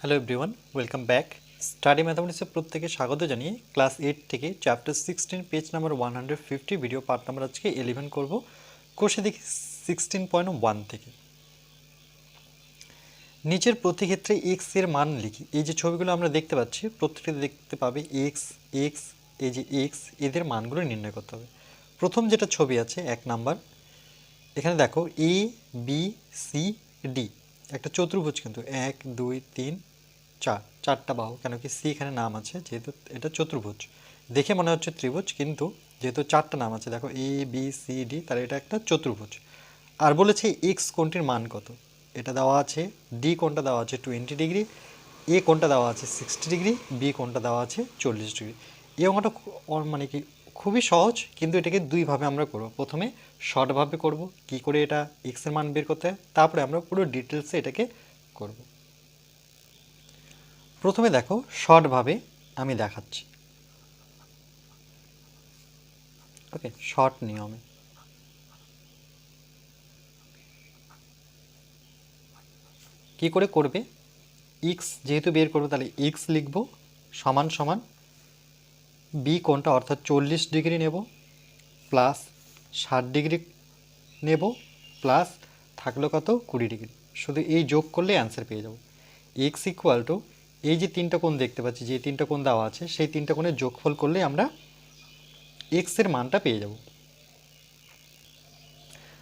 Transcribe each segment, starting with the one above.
Hello everyone welcome back study ম্যাথামেটিক্সের প্রত্যেকে স্বাগত জানিয়ে ক্লাস এইট থেকে chapter sixteen page number one hundred fifty video part number আজকে eleven করব। কোষে দেখি সিক্সটিন পয়েন্ট ওয়ান থেকে। নিচের প্রতি ক্ষেত্রে এক্সের মান লিখি। এই যে ছবিগুলো আমরা দেখতে পাচ্ছি, প্রত্যেকটি দেখতে পাবে এক্স এক্স এই যে এক্স এদের মানগুলো নির্ণয় করতে হবে। প্রথম যেটা ছবি আছে, এক নাম্বার, এখানে দেখো এ বি সি ডি একটা চতুর্ভুজ কিন্তু। এক, দুই, তিন চার, চারটা বাহু, কেন কি সি এখানে নাম আছে, যেহেতু এটা চতুর্ভুজ। দেখে মনে হচ্ছে ত্রিভুজ, কিন্তু যেহেতু চারটা নাম আছে, দেখো এ বি সি ডি তাহলে এটা একটা চতুর্ভুজ। আর বলেছে এক্স কোনটির মান কত? এটা দেওয়া আছে ডি কোনটা দেওয়া আছে টোয়েন্টি ডিগ্রি এ কোনটা দেওয়া আছে সিক্সটি ডিগ্রি বি কোনটা দেওয়া আছে চল্লিশ ডিগ্রি এই অঙ্কটা মানে কি খুবই সহজ, কিন্তু এটাকে দুইভাবে আমরা করব। প্রথমে শর্টভাবে করব, কি করে এটা এক্সের মান বের করতে হয়, তারপরে আমরা পুরো ডিটেলসে এটাকে করব। প্রথমে দেখো, শর্টভাবে আমি দেখাচ্ছি। ওকে শর্ট নিয়মে। কি করে করবে? এক্স যেহেতু বের করব, তাহলে এক্স লিখব, সমান সমান বি কোনটা অর্থাৎ চল্লিশ ডিগ্রি নেব প্লাস ষাট ডিগ্রি নেব প্লাস থাকল কত কুড়ি ডিগ্রি। শুধু এই যোগ করলে অ্যান্সার পেয়ে যাব। এক্স ইকুয়াল টু এই যে তিনটা কোণ দেখতে পাচ্ছি, যে তিনটা কোণ দেওয়া আছে, সেই তিনটা কোণের যোগফল করলে আমরা এক্সের মানটা পেয়ে যাব।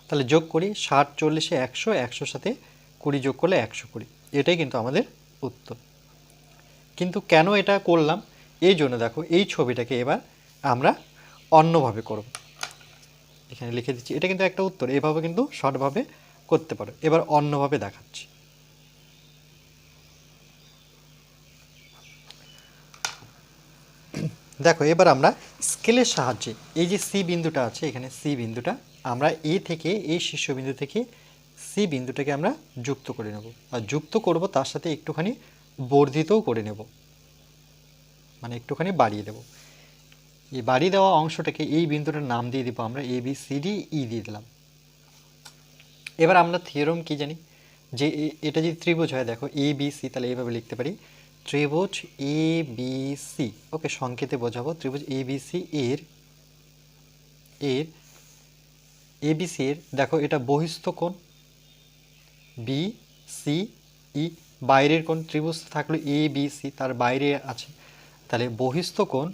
তাহলে যোগ করি, ষাট চল্লিশে একশো, একশোর সাথে কুড়ি যোগ করলে একশো কুড়ি। এটাই কিন্তু আমাদের উত্তর। কিন্তু কেন এটা করলাম? এই জন্য দেখো, এই ছবিটাকে এবার আমরা অন্যভাবে করব। এখানে লিখে দিচ্ছি, এটা কিন্তু একটা উত্তর, এভাবে কিন্তু শর্টভাবে করতে পারো। এবার অন্যভাবে দেখাচ্ছি। দেখো, এবার আমরা স্কেলের সাহায্যে, এই যে সি বিন্দুটা আছে, এখানে সি বিন্দুটা, আমরা এ থেকে এই শীর্ষবিন্দু থেকে সি বিন্দুটাকে আমরা যুক্ত করে নেব। আর যুক্ত করব তার সাথে একটুখানি বর্ধিতও করে নেব। মানে একটুখানি বাড়িয়ে দেব। এই বাড়িয়ে দেওয়া অংশটাকে এই বিন্দুটার নাম দিয়ে দেবো আমরা A B C D E দিয়ে দিলাম। এবার আমরা থিওরম কি জানি? যে এটা যদি ত্রিভুজ হয়, দেখো এ বি সি তাহলে এইভাবে লিখতে পারি। ত্রিভুজ এ বি সি ওকে সংকেতে বোঝাবো। ত্রিভুজ এ বি সি এর এর এ বি সি এর, দেখো এটা বহিস্থ কোণ। বি সি ই বাইরের কোণ ত্রিভুজ থাকল এ বি সি তার বাইরে আছে। তাহলে বহিস্থ কোণ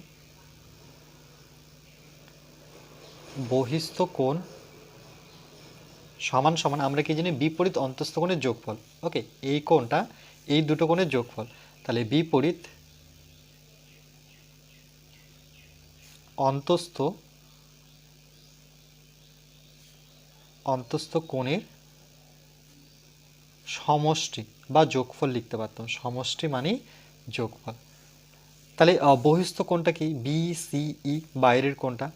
বহিস্থ কোণ সমান সমান, আমরা কি জানি বিপরীত অন্তস্থ কোণের যোগফল। ওকে, এই কোণটা, এই দুটো কোণের যোগফল। তাহলে বিপরীত অন্তস্থ অন্তস্থ কোণের সমষ্টি বা যোগফল লিখতে পারতাম। সমষ্টি মানে যোগফল। তাহলে বহিস্থ কোণটা কি? বি সিই বাইরের কোণটা।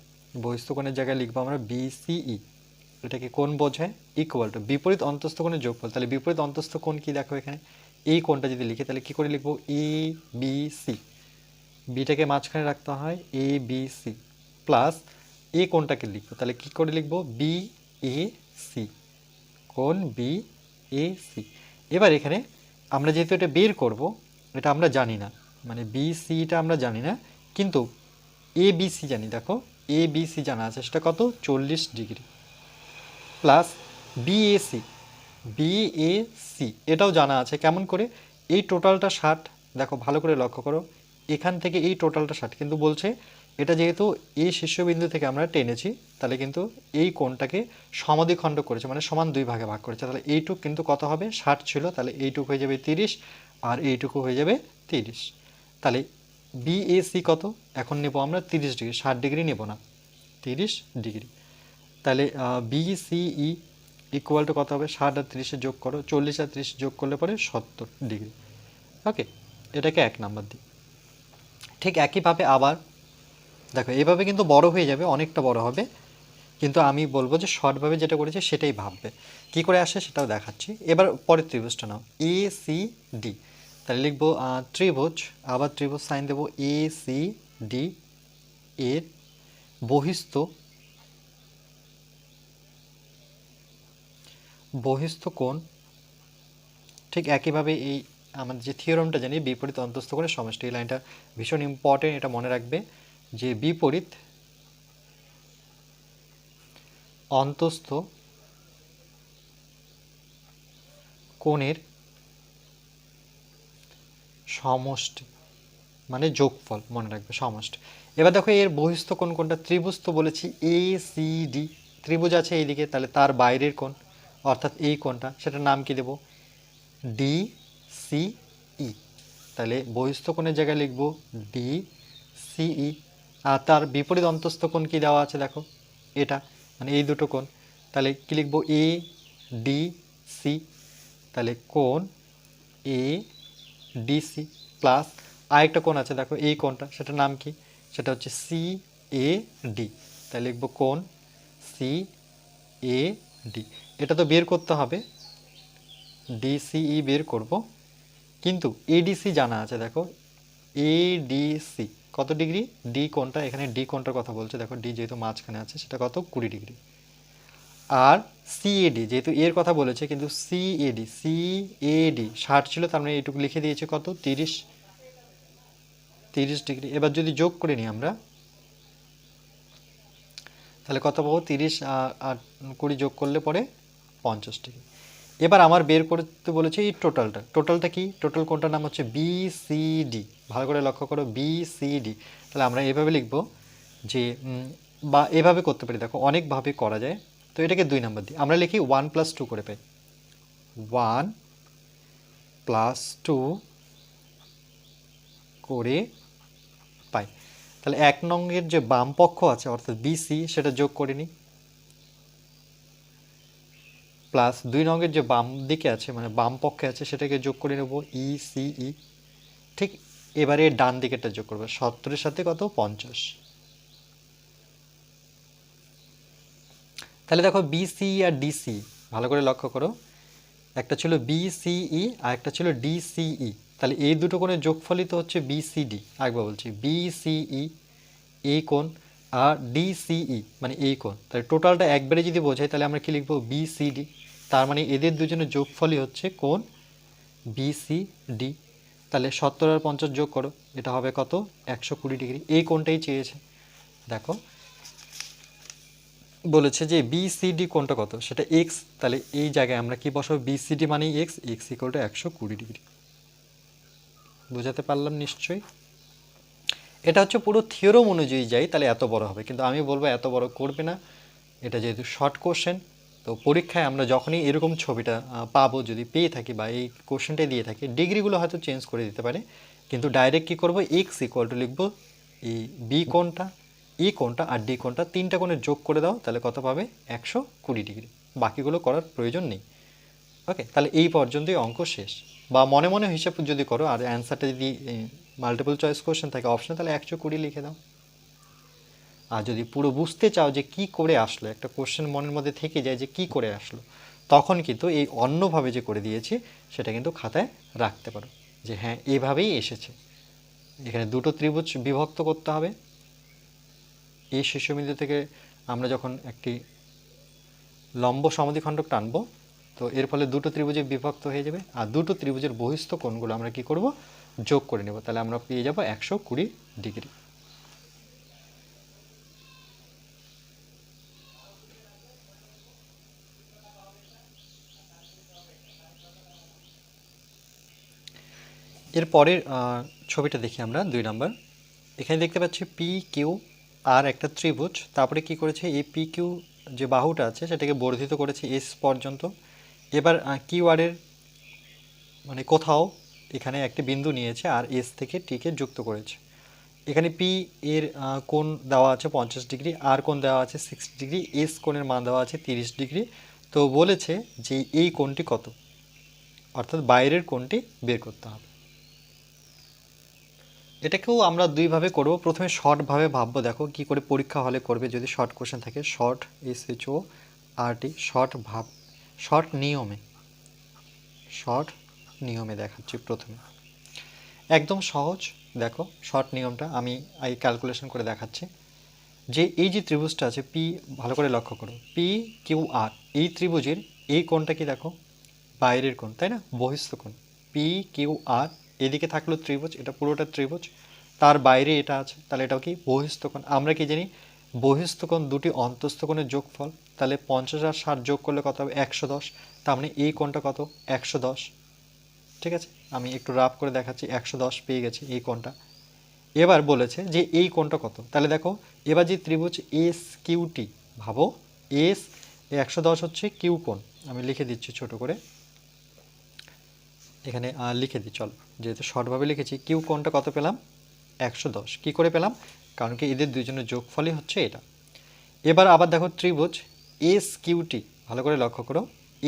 বহিস্থ কোণের জায়গায় লিখব আমরা বি সিই এটাকে কোণ বোঝায় ইকুয়াল টু বিপরীত অন্তস্থ কোণের যোগফল। তাহলে বিপরীত অন্তস্থ কোণ কি দেখো এখানে? এই কোণটা যদি লিখি, তাহলে কি করে লিখব? এ বি সি বিটাকে মাঝখানে রাখতে হয় A B C plus A কোণটাকে লিখব? তাহলে কি করে লিখব? বি এ সি কোণ বি এ সি এবার এখানে আমরা যেহেতু এটা বের করব, এটা আমরা জানি না। মানে বি সিটা আমরা জানি না, কিন্তু এ বি সি জানি। দেখো এ বি সি জানা আছে, সেটা কত? চল্লিশ ডিগ্রি। প্লাস বিএসি বিএসি এটাও জানা আছে। কেমন করে? এই টোটালটা ষাট, দেখো ভালো করে লক্ষ্য করো। এখান থেকে এই টোটালটা ষাট, কিন্তু বলছে এটা যেহেতু এই শীর্ষবিন্দু থেকে আমরা টেনেছি, তাহলে কিন্তু এই কোণটাকে সমাধিখণ্ড করেছে মানে সমান দুই ভাগে ভাগ করেছে। তাহলে এইটুক কিন্তু কত হবে? ষাট ছিল, তাহলে এইটুক হয়ে যাবে তিরিশ, আর এইটুকু হয়ে যাবে তিরিশ। তাহলে বিএসি কত? এখন নেব আমরা তিরিশ ডিগ্রি, ষাট ডিগ্রি নেব না, তিরিশ ডিগ্রি। তাহলে বিসিই ইকুয়াল টু কত হবে? ষাট আর তিরিশে যোগ করো, চল্লিশ আর তিরিশ যোগ করলে পরে সত্তর ডিগ্রি ওকে এটাকে এক নাম্বার দিই। ঠিক একইভাবে আবার, দেখো এইভাবে কিন্তু বড় হয়ে যাবে, অনেকটা বড় হবে। কিন্তু আমি বলব যে শর্টভাবে যেটা করেছে, সেটাই ভাববে। কি করে আসে সেটাও দেখাচ্ছি। এবার পরের ত্রিভুজটা নাও। এ সি ডি তাহলে লিখব ত্রিভুজ, আবার ত্রিভুজ সাইন দেবো এ সি ডি এর বহিস্থ বহিস্থ কোণ, ঠিক একইভাবে এই আমাদের যে থিওরামটা জানি, বিপরীত অন্তস্থ কোণের সমষ্টি, এই লাইনটা ভীষণ ইম্পর্টেন্ট এটা মনে রাখবে যে বিপরীত অন্তস্থ কোণের সমষ্টি মানে যোগফল মনে রাখবে সমষ্টি। এবার দেখো এর বহিস্থ কোণ কোনটা? ত্রিভুজ তো বলেছি এ সি ডি ত্রিভুজ আছে এইদিকে, তাহলে তার বাইরের কোণ। অর্থাৎ এই কোণটা সেটার নাম কি দেব? ডি সি ই তাহলে বহিস্থ কোণের জায়গায় লিখব ডি সিই আর তার বিপরীত অন্তস্থ কোণ কি দেওয়া আছে দেখো? এটা মানে এই দুটো কোণ। তাহলে কি লিখব? এ ডি সি তাহলে কোণ এ ডিসি প্লাস আরেকটা কোণ আছে দেখো, এই কোণটা। সেটার নাম কি? সেটা হচ্ছে সি এ ডি তাই লিখব কোণ সি এ ডি। এটা তো বের করতে হবে। ডিসিই বের করব। কিন্তু এডিসি জানা আছে, দেখো। এডিসি। কত ডিগ্রি? ডি কোণটা, এখানে ডি কোণটার কথা বলছে। দেখো, ডি যেহেতু মাঝখানে আছে, সেটা কত? কুড়ি ডিগ্রি। আর সিএডি, যেহেতু এর কথা বলেছে, কিন্তু সিএডি সিএডি, ষাট ছিল, তার মানে এইটুকু লিখে দিয়েছে কত? তিরিশ। তিরিশ ডিগ্রি। এবার যদি যোগ করে নিই আমরা তাহলে কত পাবো? তিরিশ আর কুড়ি যোগ করলে পরে পঞ্চাশ এবার আমার বের করতে বলেছে এই টোটালটা। টোটালটা কি? টোটাল কোনটার নাম হচ্ছে বি সি ডি ভালো করে লক্ষ্য করো বি সি ডি তাহলে আমরা এভাবে লিখব যে বা এভাবে করতে পারি। দেখো, অনেকভাবে করা যায়। তো এটাকে দুই নাম্বার দিই। আমরা লিখি ওয়ান প্লাস টু করে পাই। ওয়ান প্লাস টু করে তাহলে এক নঙ্গের যে বাম পক্ষ আছে, অর্থাৎ বিসি সেটা যোগ করে নিই। প্লাস দুই নঙ্গের যে বাম দিকে আছে মানে বাম পক্ষে আছে, সেটাকে যোগ করে নেব ই সি ই ঠিক এবারে ডান দিকেরটা যোগ করব। সত্তরের সাথে কত? পঞ্চাশ। তাহলে দেখো বিসি আর ডিসি ভালো করে লক্ষ্য করো। একটা ছিল বিসিই আর একটা ছিল ডিসিই তাহলে এই দুটো কোণের যোগফলই তো হচ্ছে বিসিডি একবার বলছি বিসিই এই কোণ আর ডিসিই মানে এই কোণ। তাহলে টোটালটা একবারে যদি বোঝাই, তাহলে আমরা কি লিখব? বিসিডি তার মানে এদের দুজনের যোগফলই হচ্ছে কোণ বিসিডি তাহলে সত্তর আর পঞ্চাশ যোগ করো, এটা হবে কত? একশো কুড়ি ডিগ্রি। এই কোণটাই চেয়েছে। দেখো, বলেছে যে বিসিডি কোনটা কত? সেটা এক্স তাহলে এই জায়গায় আমরা কি বসাবো? বিসিডি মানে এক্স এক্স ইকুয়াল টু একশো কুড়ি ডিগ্রি। বোঝাতে পারলাম নিশ্চয়ই। এটা হচ্ছে পুরো থিওরম অনুযায়ী যাই, তাহলে এত বড় হবে। কিন্তু আমি বলব এত বড় করবে না। এটা যেহেতু শর্ট কোশ্চেন তো পরীক্ষায় আমরা যখনই এরকম ছবিটা পাবো, যদি পেয়ে থাকি বা এই কোশ্চেনটাই দিয়ে থাকি ডিগ্রিগুলো হয়তো চেঞ্জ করে দিতে পারে। কিন্তু ডাইরেক্ট কী করব? এক্স ইকুয়াল টু লিখব, এই বি কোনটা ই কোনটা আর ডি কোনটা তিনটা কোণের যোগ করে দাও, তাহলে কত পাবে? একশো কুড়ি ডিগ্রি বাকিগুলো করার প্রয়োজন নেই। ওকে তাহলে এই পর্যন্তই অঙ্ক শেষ। বা মনে মনে হিসাব যদি করো, আর অ্যান্সারটা যদি মাল্টিপল চয়েস কোশ্চেন থাকে অপশন তাহলে একশো কুড়ি লিখে দাও। আর যদি পুরো বুঝতে চাও যে কি করে আসলো, একটা কোশ্চেন মনের মধ্যে থেকে যায় যে কি করে আসলো, তখন কিন্তু এই অন্যভাবে যে করে দিয়েছি, সেটা কিন্তু খাতায় রাখতে পারো। যে হ্যাঁ এভাবেই এসেছে। এখানে দুটো ত্রিভুজ বিভক্ত করতে হবে। এই শীর্ষবিন্দু থেকে আমরা যখন একটি লম্ব সমাধিখণ্ডক টানবো তো এর ফলে দুটো ত্রিভুজে বিভক্ত হয়ে যাবে। আর দুটো ত্রিভুজের বহিস্থ কোণগুলো আমরা কি করব? যোগ করে নেব। তাহলে আমরা পেয়ে যাব একশো কুড়ি ডিগ্রি। এর পরের ছবিটা দেখি আমরা, দুই নাম্বার। এখানে দেখতে পাচ্ছি পি কিউ আর একটা ত্রিভুজ। তারপরে কি করেছে? এই পি কিউ যে বাহুটা আছে, সেটাকে বর্ধিত করেছে এস পর্যন্ত। এবার কিউ আরের মানে কোথাও এখানে একটি বিন্দু নিয়েছে আর এস থেকে টিকে যুক্ত করেছে। এখানে পি এর কোণ দেওয়া আছে পঞ্চাশ ডিগ্রি আর কোণ দেওয়া আছে সিক্সটি ডিগ্রি এস কোণের মান দেওয়া আছে তিরিশ ডিগ্রি। তো বলেছে যে এই কোণটি কত? অর্থাৎ বাইরের কোণটি বের করতে হবে। এটাকেও আমরা দুইভাবে করব। প্রথমে শর্টভাবে ভাববো। দেখো কি করে পরীক্ষা হলে করবে। যদি শর্ট কোশ্চেন থাকে short S H O R T short ভাব শর্ট নিয়মে শর্ট নিয়মে দেখাচ্ছি প্রথমে। একদম সহজ, দেখো, শর্ট নিয়মটা আমি এই ক্যালকুলেশন করে দেখাচ্ছি। যে এই যে ত্রিভুজটা আছে পি ভালো করে লক্ষ্য করো। পি কিউ আর এই ত্রিভুজের এই কোণটা কি দেখো? বাইরের কোণ, তাই না? বহিস্থ কোণ। পি কিউ আর এদিকে থাকল ত্রিভুজ, এটা পুরোটা ত্রিভুজ। তার বাইরে এটা আছে, তাহলে এটাও কি? বহিস্থকোণ আমরা কি জানি? বহিস্থকোণ দুটি অন্তস্থকোণের যোগফল। তাহলে পঞ্চাশ আর ষাট যোগ করলে কত হবে? একশো দশ। তার মানে এই কোণটা কত? একশো দশ। ঠিক আছে? আমি একটু রাফ করে দেখাচ্ছি, একশো দশ পেয়ে গেছি এই কোণটা। এবার বলেছে যে এই কোণটা কত? তাহলে দেখো, এবার যে ত্রিভুজ এস কিউটি ভাবো, এস, একশো দশ হচ্ছে কিউ কোণ। আমি লিখে দিচ্ছি ছোট করে। এখানে লিখে দিই, চল। যেহেতু শর্টভাবে লিখেছি, কিউ কোণটা কত পেলাম? একশো দশ। কী করে পেলাম? কারণ কি এদের দুজনের যোগফলই হচ্ছে এটা। এবার আবার দেখো ত্রিভুজ এস কিউটি ভালো করে লক্ষ্য করো।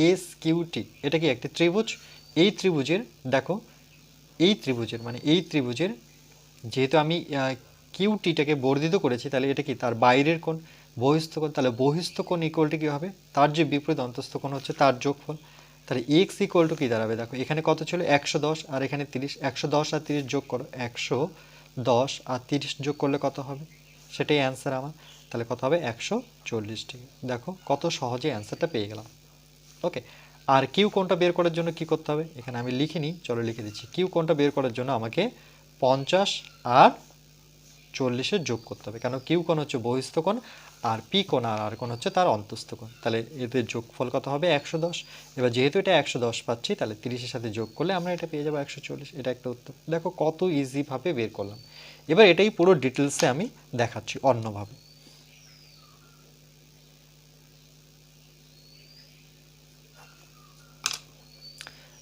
এস কিউটি এটা কি একটি ত্রিভুজ? এই ত্রিভুজের, দেখো, এই ত্রিভুজের মানে এই ত্রিভুজের, যেহেতু আমি কিউটিটাকে বর্ধিত করেছি, তাহলে এটা কি তার বাইরের কোণ? বহিস্থ কোণ, তাহলে বহিস্থ কোণ ইকুয়ালটি কী হবে? তার যে বিপরীত অন্তস্থ কোণ হচ্ছে তার যোগফল। তাহলে এক্স ইকুয়াল টু কী দাঁড়াবে? দেখো, এখানে কত ছিল? একশো দশ, আর এখানে তিরিশ। একশো দশ আর তিরিশ যোগ করো, একশো দশ, আর তিরিশ যোগ করলে কত হবে? সেটাই অ্যান্সার আমার। তাহলে কত হবে? একশো চল্লিশ ডিগ্রি দেখো কত সহজে অ্যান্সারটা পেয়ে গেলাম। ওকে আর কিউ কোনটা বের করার জন্য কি করতে হবে? এখানে আমি লিখিনি, চলো লিখে দিচ্ছি। কিউ কোনটা বের করার জন্য আমাকে পঞ্চাশ আর চল্লিশের যোগ করতে হবে। কেন? কিউ কোণ হচ্ছে বহিস্থ কোণ আর পি কোণ আর আর কোণ হচ্ছে তার অন্তস্থ কোণ। তাহলে এদের যোগফল কত হবে? একশো দশ। এবার যেহেতু এটা একশো দশ পাচ্ছি, তাহলে তিরিশের সাথে যোগ করলে আমরা এটা পেয়ে যাব একশো চল্লিশ। এটা একটা উত্তর। দেখো কত ইজিভাবে বের করলাম। এবার এটাই পুরো ডিটেলসে আমি দেখাচ্ছি অন্যভাবে।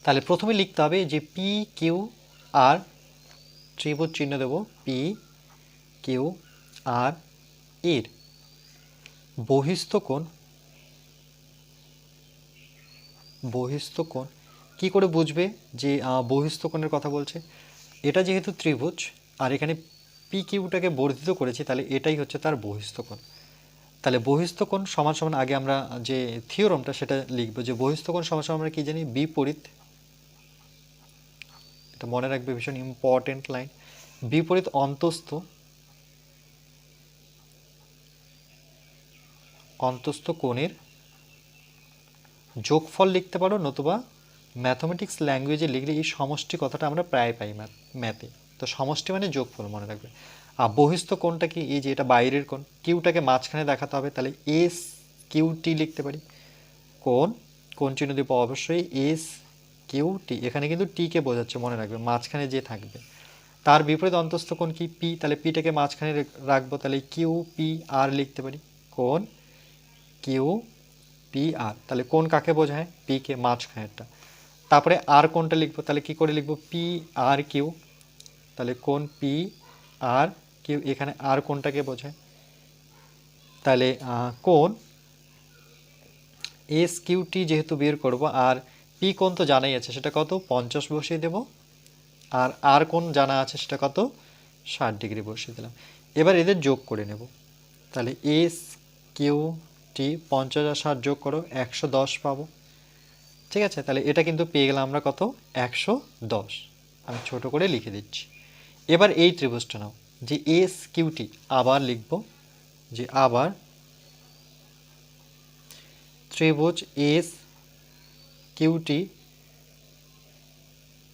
তাহলে প্রথমে লিখতে হবে যে পি কিউ আর ত্রিভুজ চিহ্ন দেব। পি কিউ আর এর। বহিস্থ কোণ। বহিস্থ কোণ। কী করে বুঝবে যে বহিস্থ কোণের কথা বলছে? এটা যেহেতু ত্রিভুজ, আর এখানে পি কিউটাকে বর্ধিত করেছি, তাহলে এটাই হচ্ছে তার বহিস্থ কোণ। তাহলে বহিস্থ কোণ সমান সমান আগে আমরা যে থিওরমটা সেটা লিখব যে বহিস্থ কোণ সমান সমান আমরা কি জানি? বিপরীত এটা মনে রাখবে ভীষণ ইম্পর্টেন্ট লাইন বিপরীত অন্তস্থ। অন্তস্থ কোণের যোগফল লিখতে পারো নতুবা ম্যাথমেটিক্স ল্যাঙ্গুয়েজে লিখলে এই সমষ্টি কথাটা আমরা প্রায় পাই ম্যাথ তো সমষ্টি মানে যোগফল মনে রাখবে। আর বহিস্থ কোণটা কি? এই যে এটা বাইরের কোণ। কিউটাকে মাঝখানে দেখাতে হবে, তাহলে এস কিউটি লিখতে পারি। কোণ কোন চিহ্ন দিব অবশ্যই এস কিউ টি, এখানে কিন্তু টিকে বোঝাচ্ছে, মনে রাখবে মাঝখানে যে থাকবে। তার বিপরীত অন্তস্থ কোণ কি? পি, তাহলে পিটাকে মাঝখানে রাখব, তাহলে কিউ পি আর লিখতে পারি। কোণ কিউ পি আর, তাহলে কোন কাকে বোঝায়? পি কে মাঝখানেরটা। তারপরে আর কোনটা লিখব, তাহলে কি করে লিখব? পি আর কিউ, তাহলে কোন পি আর কিউ, এখানে আর কোনটাকে বোঝায়। তাহলে কোন এস কিউ টি যেহেতু বের করব, আর পি কোন তো জানাই আছে, সেটা কত? পঞ্চাশ বসিয়ে দেব। আর আর কোন জানা আছে, সেটা কত? ষাট ডিগ্রি বসিয়ে দিলাম। এবার এদের যোগ করে নেব। তাহলে এস কিউ টি পঞ্চাশ আর ষাট যোগ করো, একশো দশ পাবো। ঠিক আছে? তাহলে এটা কিন্তু পেয়ে গেলাম আমরা কত? একশো দশ। আমি ছোট করে লিখে দিচ্ছি। এবার এই ত্রিভুজটা নাও, যে এস কিউটি আবার লিখব, যে আবার ত্রিভুজ এস কিউটি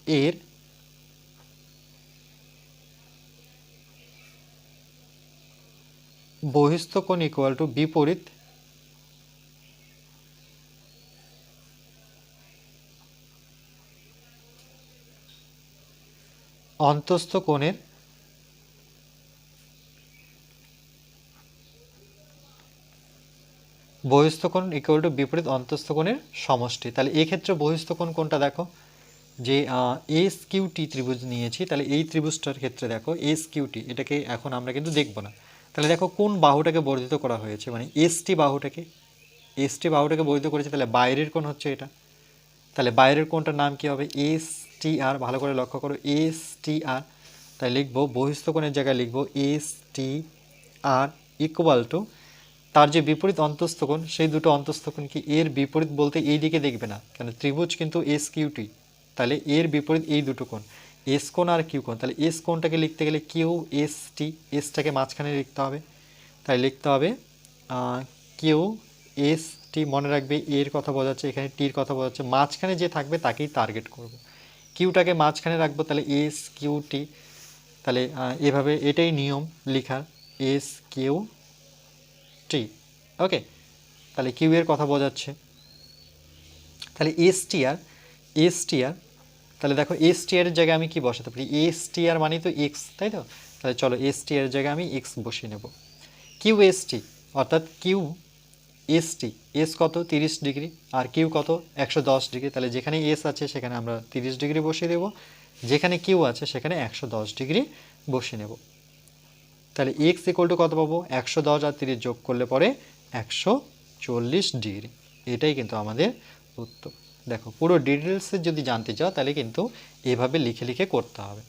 এর বহিস্থ কোণ ইকুয়াল টু বিপরীত অন্তস্থ কোণের বহিস্থ কোণ ইকুয়াল টু বিপরীত অন্তস্থ কোণের সমষ্টি। তাহলে ক্ষেত্রে বহিস্থ কোণ কোনটা দেখো, যে এস কিউটি ত্রিভুজ নিয়েছি, তাহলে এই ত্রিভুজটার ক্ষেত্রে দেখো এস কিউটি এটাকে এখন আমরা কিন্তু দেখব না। তাহলে দেখো কোন বাহুটাকে বর্ধিত করা হয়েছে মানে এসটি বাহুটাকে এসটি বাহুটাকে বর্ধিত করেছে, তাহলে বাইরের কোণ হচ্ছে এটা। তাহলে বাইরের কোণটার নাম কি হবে? এস টি আর ভালো করে লক্ষ্য করো এস টি আর তাই লিখব, বহিস্থ কোণের জায়গায় লিখব S T R equal to তার যে বিপরীত অন্তস্থ কোণ সেই দুটো অন্তস্থকোণ কি এর বিপরীত বলতে এই দিকে দেখবে না। কেন? ত্রিভুজ কিন্তু এস কিউটি তাহলে এর বিপরীত এই দুটো কোণ। এস কোণ আর কিউ কোণ। তাহলে এস কোণটাকে লিখতে গেলে কিউ এস টি এসটাকে মাঝখানে লিখতে হবে। তাই লিখতে হবে কিউ এস টি মনে রাখবে, এর কথা বোঝাচ্ছে এখানে টির কথা বোঝাচ্ছে মাঝখানে যে থাকবে তাকেই টার্গেট করব। কিউটাকে মাঝখানে রাখব, তাহলে এস কিউ টি তাহলে এভাবে এটাই নিয়ম লেখার। এস কিউ টি ওকে তাহলে কিউ এর কথা বোঝাচ্ছে। তাহলে S T R S T আর তাহলে দেখো এস টি এর জায়গায় আমি কি বসাতে পারি? এস টি আর মানে তো এক্স তাই তো? তাহলে চলো এস টি এর জায়গায় আমি এক্স বসিয়ে নেব। কিউ এস টি অর্থাৎ কিউ এস টি এস কত? তিরিশ ডিগ্রি। আর কিউ কত? একশো দশ ডিগ্রি। তাহলে যেখানে এস আছে সেখানে আমরা তিরিশ ডিগ্রি বসিয়ে দেব। যেখানে কিউ আছে সেখানে একশো দশ ডিগ্রি বসিয়ে নেব। তাহলে এক্স ইকুয়াল টু কত পাবো? একশো দশ আর তিরিশ যোগ করলে পরে একশো চল্লিশ ডিগ্রি। এটাই কিন্তু আমাদের উত্তর। দেখো, পুরো ডিটেলসে যদি জানতে চাও, তাহলে কিন্তু এভাবে লিখে লিখে করতে হবে।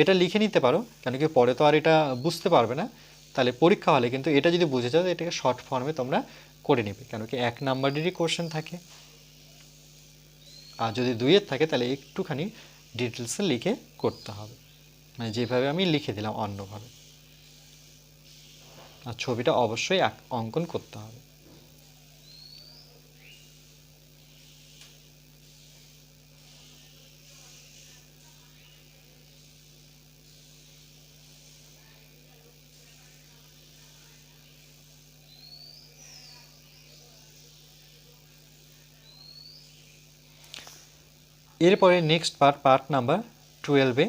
এটা লিখে নিতে পারো, কেন কি পরে তো আর এটা বুঝতে পারবে না। তাহলে পরীক্ষা হলে কিন্তু এটা যদি বুঝে যাও এটাকে শর্ট ফর্মে তোমরা করে নেবে। কেন কি এক নাম্বারেরই কোশ্চেন থাকে। আর যদি দুইয়ের থাকে, তাহলে একটুখানি ডিটেলসে লিখে করতে হবে। মানে যেভাবে আমি লিখে দিলাম অন্যভাবে। আর ছবিটা অবশ্যই অঙ্কন করতে হবে। এরপরে নেক্সট পার্ট পার্ট নাম্বার টুয়েলভে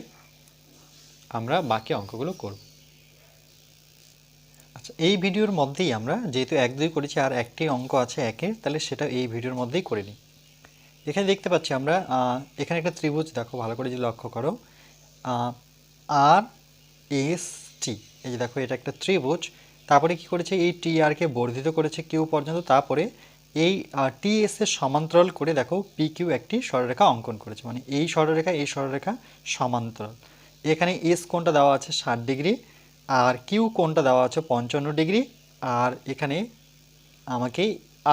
আমরা বাকি অঙ্কগুলো করব। আচ্ছা এই ভিডিওর মধ্যেই আমরা যেহেতু এক, দুই করেছি আর একটি অঙ্ক আছে একের, তাহলে সেটা এই ভিডিওর মধ্যেই করে নিই। এখানে দেখতে পাচ্ছি আমরা এখানে একটা ত্রিভুজ, দেখো ভালো করে যদি লক্ষ্য করো। আর, এস, টি, এই যে দেখো এটা একটা ত্রিভুজ, তারপরে কি করেছে? এই টি আরকে বর্ধিত করেছে কিউ পর্যন্ত, তারপরে এই টি, এস এর সমান্তরাল করে দেখো পি, কিউ একটি সরলরেখা অঙ্কন করেছে মানে এই সরলরেখা এই সরলরেখা সমান্তরাল। এখানে এস কোণটা দেওয়া আছে? ষাট ডিগ্রি। আর কিউ কোনটা দেওয়া আছে পঞ্চান্ন ডিগ্রি, আর এখানে আমাকে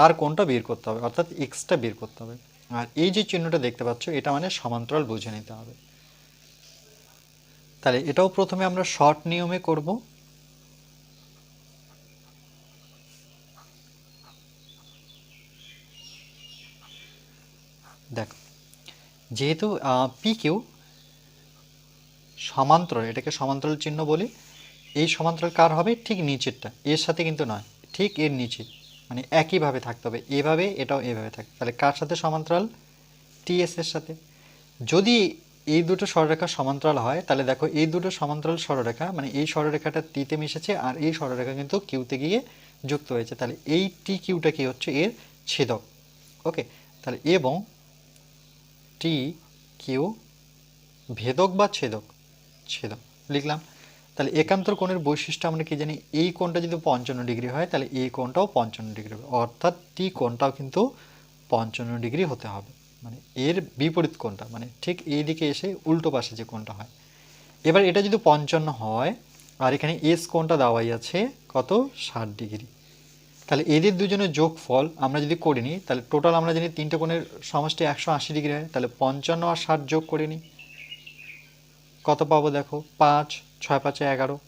আর কোনটা বের করতে হবে, অর্থাৎ এক্সটা বের করতে হবে। আর এই যে চিহ্নটা দেখতে পাচ্ছ, এটা মানে সমান্তরাল বুঝে নিতে হবে। তাহলে এটাও প্রথমে আমরা শর্ট নিয়মে করব। দেখো, যেহেতু পি কিউ সমান্তরাল, এটাকে সমান্তরাল চিহ্ন বলি এই সমান্তরাল কার হবে? ঠিক নিচেরটা। এর সাথে কিন্তু নয়। ঠিক এর নিচে। মানে একইভাবে থাকতে হবে। এভাবে, এটাও এভাবে থাকে তাহলে কার সাথে সমান্তরাল? টিএস এর সাথে। যদি এই দুটো সরলরেখা সমান্তরাল হয়, তাহলে দেখো এই দুটো সমান্তরাল সরলরেখা মানে এই সরলরেখাটা টিতে মিশেছে আর এই সরলরেখা কিন্তু কিউতে গিয়ে যুক্ত হয়েছে। তাহলে এই টি কিউটা কি হচ্ছে? এর ছেদক। ওকে তাহলে এবং টি কিউ ভেদক বা ছেদক? ছেদক। লিখলাম। তাহলে একান্তর কোণের বৈশিষ্ট্য আমরা কি জানি? এই কোণটা যদি পঞ্চান্ন ডিগ্রি হয়, তাহলে এই কোণটাও পঞ্চান্ন ডিগ্রি হবে। অর্থাৎ টি কোণটাও কিন্তু পঞ্চান্ন ডিগ্রি হতে হবে। মানে এর বিপরীত কোণটা মানে ঠিক এই দিকে এসে উল্টো পাশে যে কোণটা হয়। এবার এটা যদি পঞ্চান্ন হয়, আর এখানে এস কোণটা দেওয়াই আছে কত? ষাট ডিগ্রি। তাহলে এদের দুজনের যোগফল আমরা যদি করে নিই, তাহলে টোটাল আমরা জানি তিনটে কোণের সমষ্টি একশো আশি ডিগ্রি হয়। তাহলে পঞ্চান্ন আর ষাট যোগ করে নিই। কত পাবো দেখো? পাঁচ। ছয় পাঁচে এগারো।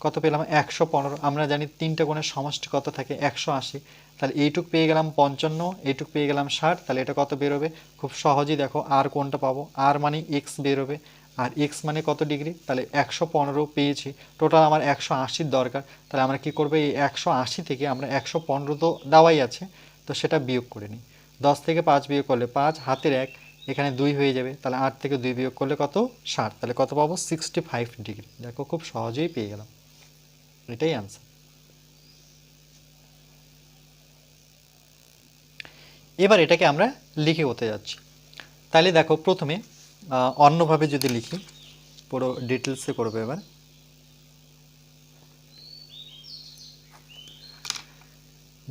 কত পেলাম? একশো পনেরো। আমরা জানি তিনটে কোণের সমষ্টি কত থাকে? একশো আশি। তাহলে এইটুক পেয়ে গেলাম পঞ্চান্ন, এইটুক পেয়ে গেলাম ষাট। তাহলে এটা কত বেরোবে? খুব সহজেই দেখো আর কোনটা পাবো? আর মানে এক্স বেরোবে। আর এক্স মানে কত ডিগ্রি? তাহলে একশো পনেরো পেয়েছি। টোটাল আমার একশো আশির দরকার। তাহলে আমরা কি করব? এই একশো আশি থেকে আমরা একশো পনেরো তো দেওয়াই আছে। তো সেটা বিয়োগ করে নিই। দশ থেকে পাঁচ বিয়োগ করলে পাঁচ, হাতের এক। এখানে দুই হয়ে যাবে, তাহলে আট থেকে দুই বিয়োগ করলে কত? ষাট। তাহলে কত পাবো? সিক্সটি ফাইভ ডিগ্রি দেখো, খুব সহজেই পেয়ে গেলাম। এটাই আনসার এবার এটাকে আমরা লিখে হতে যাচ্ছি। তাহলে দেখো, প্রথমে অন্যভাবে যদি লিখি, পুরো ডিটেলসে করবে এবার।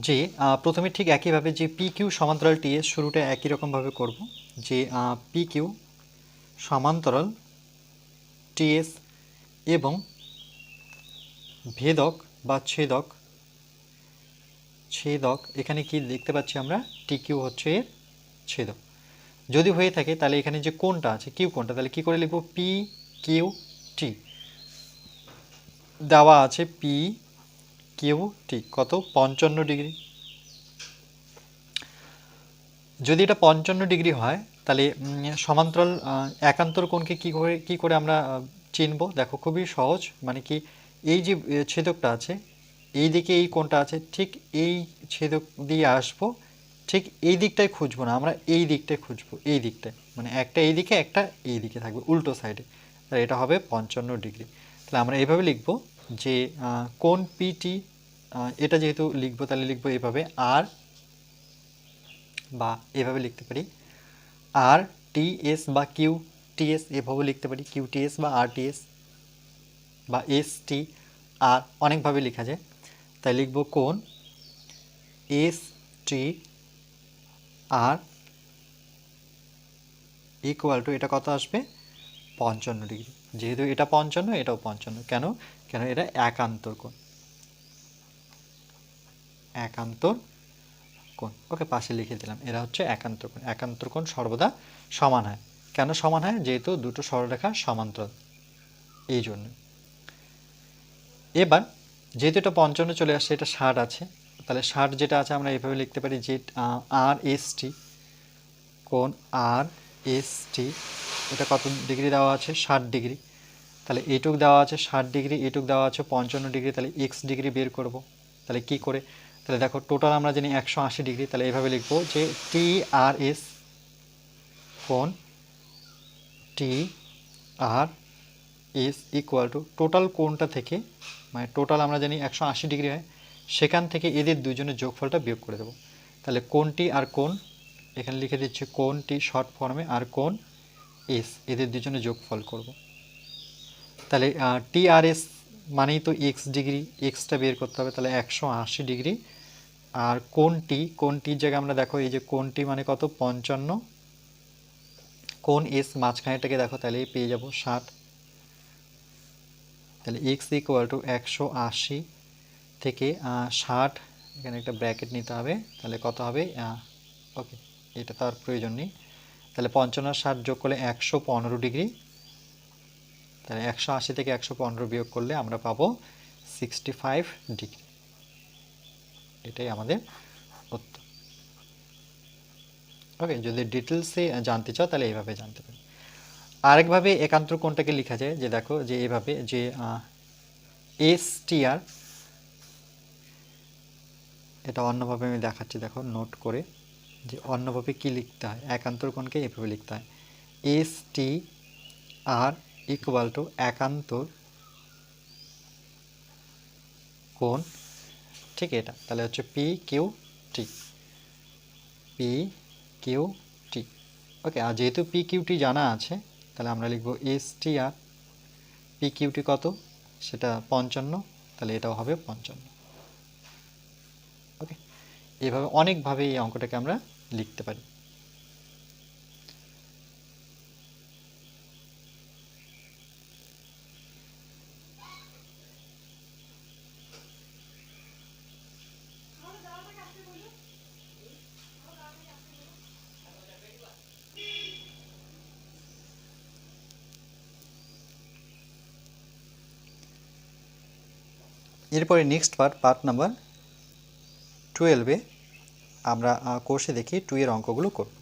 যে প্রথমে ঠিক একইভাবে যে পি কিউ সমান্তরাল টি এর শুরুটা একই রকমভাবে করব। যে পি কিউ সমান্তরাল টিএস এবং ভেদক বা ছেদক ছেদক, এখানে কি দেখতে পাচ্ছি আমরা? টি কিউ হচ্ছে এর ছেদক। যদি হয়ে থাকে তাহলে এখানে যে কোনটা আছে কিউ কোনটা তাহলে কি করে লিখব? পি কিউ টি দেওয়া আছে পি কিউ টি কত? পঞ্চান্ন ডিগ্রি। যদি এটা পঞ্চান্ন ডিগ্রি হয়, তাহলে সমান্তরাল একান্তর কোণকে কী করে কী করে আমরা চিনবো? দেখো, খুবই সহজ। মানে কি, এই যে ছেদকটা আছে, এই দিকে এই কোণটা আছে, ঠিক এই ছেদক দিয়ে আসব, ঠিক এই দিকটাই খুঁজবো না, আমরা এই দিকটাই খুঁজবো, এই দিকটায়। মানে একটা এই দিকে, একটা এই দিকে থাকবে, উল্টো সাইডে তাহলে এটা হবে পঞ্চান্ন ডিগ্রি। তাহলে আমরা এইভাবে লিখব যে কোন পিটি এটা যেহেতু লিখব তাহলে লিখব এভাবে আর বা এভাবে লিখতে পারি। আর টি এস বা কিউ টি এস এভাবে লিখতে পারি। কিউ টি এস বা আর টি এস বা এস টি আর অনেকভাবে লেখা যায়। তাই লিখব কোন? S T R equal to এটা কত আসবে? পঞ্চান্ন ডিগ্রি যেহেতু এটা পঞ্চান্ন, এটাও পঞ্চান্ন। কেন? কেন? এটা একান্তর কোণ। একান্তর কোণ। ওকে, পাশে লিখে দিলাম। এরা হচ্ছে একান্তর কোণ। একান্তর কোণ সর্বদা সমান হয়। কেন সমান হয়? যেহেতু দুটো সরলরেখা সমান্তরাল এই জন্য। এবার যেহেতু এটা পঞ্চান্ন চলে আসছে, এটা ষাট আছে, তাহলে ষাট যেটা আছে আমরা এইভাবে লিখতে পারি যে আর এস টি কোণ, আর এস টি, এটা কত ডিগ্রি দেওয়া আছে? ষাট ডিগ্রি। তাহলে এইটুক দেওয়া আছে ষাট ডিগ্রি এইটুক দেওয়া আছে পঞ্চান্ন ডিগ্রি, তাহলে এক্স ডিগ্রি বের করব। তাহলে কি করে? তাহলে দেখো টোটাল আমরা জানি একশো আশি ডিগ্রি, তাহলে এইভাবে লিখব যে টি আর এস কোণ T R S equal to total কোনটা থেকে মানে টোটাল আমরা জানি একশো আশি ডিগ্রি হয়, সেখান থেকে এদের দুজনের যোগফলটা বিয়োগ করে দেবো। তাহলে কোনটি আর কোন এখানে লিখে দিচ্ছি কোনটি শর্ট ফর্মে আর কোন এস এদের দুজনের যোগফল করব। তাহলে টি আর এস মানেই তো এক্স ডিগ্রি এক্সটা বের করতে হবে, তাহলে একশো আশি ডিগ্রি। আর কোনটি কোনটির জায়গায় আমরা দেখো, এই যে কোনটি মানে কত? পঞ্চান্ন। কোন এস মাঝখানেটাকে দেখো, তাহলে পেয়ে যাব ষাট। তাহলে এক্স ইকুয়াল টু একশো আশি থেকে ষাট, এখানে একটা ব্র্যাকেট নিতে হবে, তাহলে কত হবে? ওকে এটা তার প্রয়োজন নেই। তাহলে পঞ্চান্ন ষাট যোগ করলে একশো পনেরো ডিগ্রি। তাহলে একশো আশি থেকে একশো পনেরো বিয়োগ করলে আমরা পাবো সিক্সটি ফাইভ ডিগ্রি। এটাই আমাদের উত্তর। ওকে, যদি ডিটেলসে জানতে চাও তাহলে এইভাবে জানতে পারি। আরেকভাবে একান্তর কোণটাকে লেখা যায় যে দেখো যে এভাবে যে এস টি আর এটা অন্যভাবে আমি দেখাচ্ছি, দেখো নোট করে যে অন্যভাবে কি লিখতে হয়? একান্তর কোণকে এভাবে লিখতে হয়। S T R equal to একান্তর কোণ, ঠিক এটা। তাহলে হচ্ছে P Q T P Q T okay আর যেহেতু পি কিউটি জানা আছে, তাহলে আমরা লিখব S T R P Q T কত? সেটা পঞ্চান্ন। তাহলে এটাও হবে পঞ্চান্ন। ওকে এইভাবে অনেকভাবে এই অঙ্কটাকে আমরা লিখতে পারি। এরপরে নেক্সট পার্ট পার্ট নাম্বার টুয়েলভে আমরা কোর্সে দেখি টু এর অঙ্কগুলো করব।